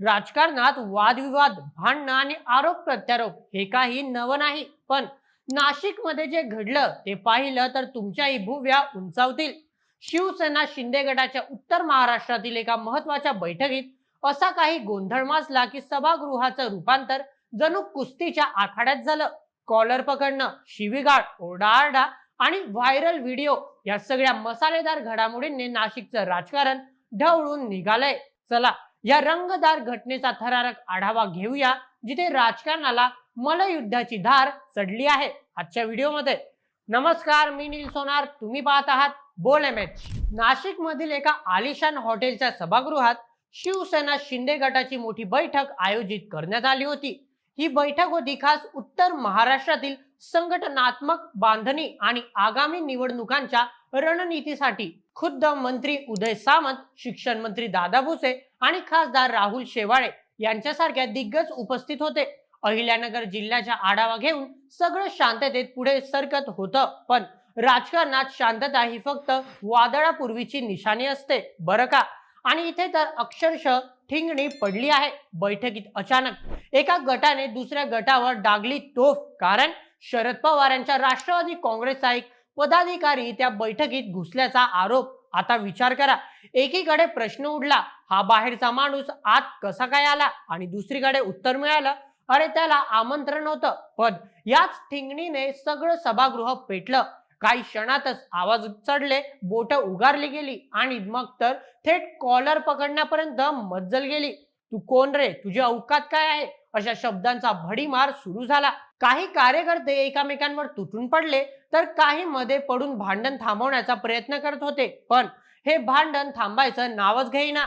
राजकारणात वादविवाद भांडणं आणि आरोप प्रत्यारोप हे काही नवं नाही पण नाशिकमध्ये जे घडलं ते पाहिलं तर तुमच्याही भुव्या उंचावतील. शिवसेना शिंदे गटाच्या उत्तर महाराष्ट्रातील एका महत्त्वाच्या बैठकीत असा काही गोंधळ माजला की सभागृहाचं रूपांतर जणू कुस्तीच्या आखाड्यात झालं. कॉलर पकडणं शिवीगाळ ओरडाआरडा आणि व्हायरल व्हिडिओ या सगळ्या मसालेदार घडामोडींनी नाशिकचं राजकारण ढवळून निघालंय. चला या रंगदार घटनेचा थरारक आढावा घेऊया जिथे राजकारणाला मलयुद्धाची धार चढली आहे आजच्या व्हिडिओमध्ये. नमस्कार मी नील सोनार तुम्ही पाहत आहात बोल एम एच. नाशिक मधील एका आलिशान हॉटेलच्या सभागृहात शिवसेना शिंदे गटाची मोठी बैठक आयोजित करण्यात आली होती. ही बैठक होती खास उत्तर महाराष्ट्रातील संघटनात्मक बांधणी आणि आगामी निवडणुकांच्या रणनीतीसाठी. खुद्द मंत्री उदय सामंत शिक्षण मंत्री दादा भुसे आणि खासदार राहुल शेवाळे यांच्यासारख्या दिग्गज उपस्थित होते. अहिल्यानगर जिल्ह्याचा आढावा घेऊन सगळं शांततेत पुढे सरकत होतं पण राजकारणात शांतता ही फक्त वादळापूर्वीची निशाणी असते. बरं का? आणि इथे तर अक्षरशः ठिंगणी पडली आहे बैठकीत अचानक. एका गटाने दुसऱ्या गटावर डागली तोफ कारण शरद पवार यांच्या राष्ट्रवादी काँग्रेसचा एक पदाधिकारी त्या बैठकीत घुसल्याचा आरोप. आता विचार करा एकीकडे प्रश्न उडला हा बाहेरचा माणूस आत कसा काय आला? आणि दुसरीकडे उत्तर मिळालं अरे त्याला आमंत्रण होतं. पण याच ठिंगणीने सगळं सभागृह पेटलं. काही क्षणातच आवाज चढले बोट उगारली गेली आणि मग तर थेट कॉलर पकडण्यापर्यंत मज्जल गेली. तू कोण रे? तुझी अवकात काय आहे? अशा शब्दांचा भडीमार सुरू झाला. काही कार्यकर्ते एकामेकांवर तुटून पडले तर काही मध्ये पडून भांडण थांबवण्याचा प्रयत्न करत होते. पण हे भांडण थांबायचं नावच घेईना.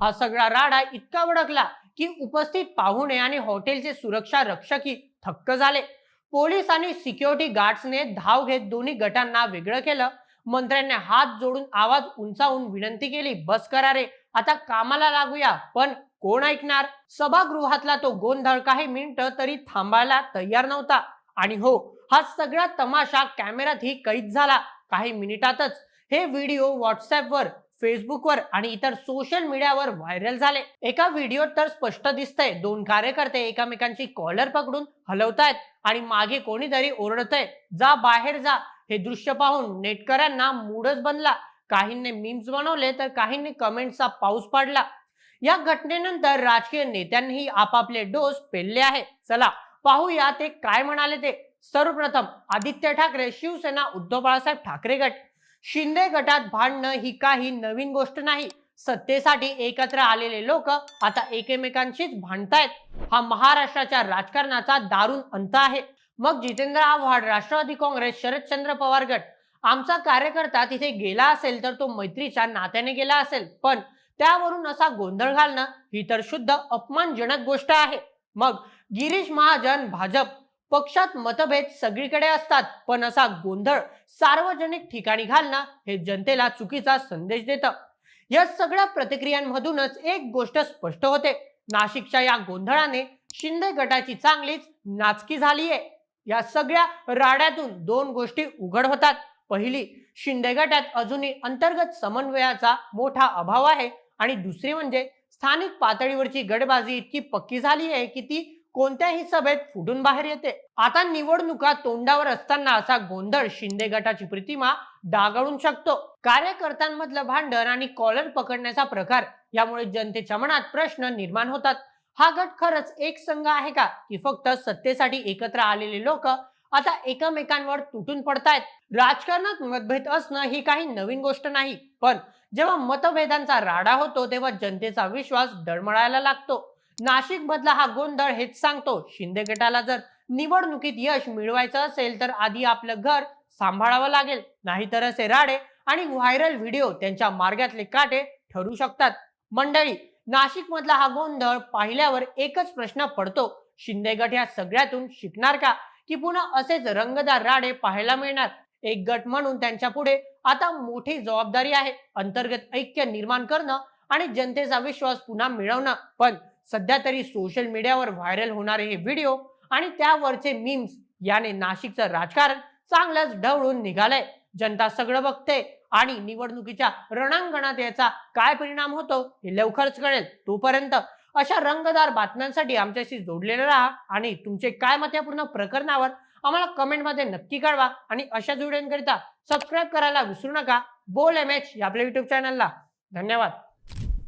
हा सगळा राडा इतका भडकला की उपस्थित पाहुणे आणि हॉटेलचे सुरक्षा रक्षकही थक्क झाले. पोलीस आणि सिक्युरिटी गार्ड्सने धाव घेत दोन्ही गटांना वेगळं केलं. मंत्र्यांनी हात जोडून आवाज उंचावून विनंती केली बस करा रे. आता कामाला लागूया पण कोण ऐकणार? सभागृहातला तो गोंधळ काही मिनिटं तरी थांबायला तयार नव्हता. आणि हो हा सगळा तमाशा कॅमेरातही कैद झाला काही मिनिटातच. हे व्हिडिओ व्हॉट्सअपवर फेसबुकवर आणि इतर सोशल मीडियावर व्हायरल झाले. एका व्हिडिओत तर स्पष्ट दिसतंय दोन कार्यकर्ते एकमेकांची कॉलर पकडून हलवतायत आणि मागे कोणीतरी ओरडतंय जा बाहेर जा. हे दृश्य पाहून नेटकऱ्यांना मूडच बनला. काहींनी मीम्स बनवले तर काहींनी कमेंटचा पाऊस पाडला. या घटनेनंतर राजकीय नेत्यांनीही आपापले डोस पेलले आहे. चला पाहूया ते काय म्हणाले ते. सर्वप्रथम आदित्य ठाकरे शिवसेना उद्धव बाळासाहेब ठाकरे गट. शिंदे गटात भांडणं ही काही नवीन गोष्ट नाही. सत्तेसाठी एकत्र आलेले लोक आता एकमेकांशीच भांडतायत. हा महाराष्ट्राच्या राजकारणाचा दारुण अंत आहे. मग जितेंद्र आव्हाड राष्ट्रवादी काँग्रेस शरदचंद्र पवार गट. आमचा कार्यकर्ता तिथे गेला असेल तर तो मैत्रीच्या नात्याने गेला असेल. पण त्यावरून असा गोंधळ घालणं ही तर शुद्ध अपमानजनक गोष्ट आहे. मग गिरीश महाजन भाजप पक्षात मतभेद सगळीकडे असतात. पण असा गोंधळ सार्वजनिक ठिकाणी घालणं हे जनतेला चुकीचा संदेश देतं. या सगळ्या प्रतिक्रियांमधूनच एक गोष्ट स्पष्ट होते. नाशिकच्या या गोंधळाने शिंदे गटाची चांगलीच नाचकी झालीये. या सगळ्या राड्यातून दोन गोष्टी उघड होतात. पहिली शिंदे गटात अजूनही अंतर्गत समन्वयाचा मोठा अभाव आहे आणि दुसरी म्हणजे स्थानिक पातळीवरची गडबाजी इतकी पक्की झाली आहे की ती कोणत्याही सभेत फुटून बाहेर येते. आता निवडणुका तोंडावर असताना असा गोंधळ शिंदे गटाची प्रतिमा डागाळून शकतो. कार्यकर्त्यांमधलं भांडण आणि कॉलर पकडण्याचा प्रकार यामुळे जनतेच्या मनात प्रश्न निर्माण होतात. हा गट खरंच एक संघ आहे का की फक्त सत्तेसाठी एकत्र आलेले लोक आता एकमेकांवर तुटून पडतायत. राजकारणात मतभेद असणं ही काही नवीन गोष्ट नाही. पण जेव्हा मतभेदांचा राडा होतो तेव्हा जनतेचा विश्वास डळमळायला लागतो. नाशिक मधला हा गोंधळ हेच सांगतो. शिंदे गटाला जर निवडणुकीत यश मिळवायचं असेल तर आधी आपलं घर सांभाळावं लागेल. नाहीतर असे राडे आणि व्हायरल व्हिडिओ त्यांच्या मार्गातले काटे ठरू शकतात. मंडळी नाशिक मधला हा गोंधळ पाहिल्यावर एकच प्रश्न पडतो. शिंदे गट या सगळ्यातून शिकणार का? की पुन्हा असेच रंगदार राडे पाहायला मिळणार. एक गट म्हणून त्यांच्या पुढे आता मोठी जबाबदारी आहे. अंतर्गत ऐक्य निर्माण करणं आणि जनतेचा विश्वास पुन्हा मिळवणं. पण सध्या तरी सोशल मीडियावर व्हायरल होणारे हे व्हिडिओ आणि त्यावरचे मीम्स याने नाशिकचं राजकारण चांगलंच ढवळून निघालंय. जनता सगळं बघते आणि निवडणुकीच्या रणांगणात याचा काय परिणाम होतो हे लवकरच कळेल. तोपर्यंत अशा रंगदार बातम्यांसाठी आमच्याशी जोडलेले राहा आणि तुमचे काय मत या पूर्ण प्रकरणावर आम्हाला कमेंटमध्ये नक्की कळवा आणि अशा व्हिडिओकरिता सबस्क्राईब करायला विसरू नका. बोल एम एच या आपल्या युट्यूब चॅनलला धन्यवाद.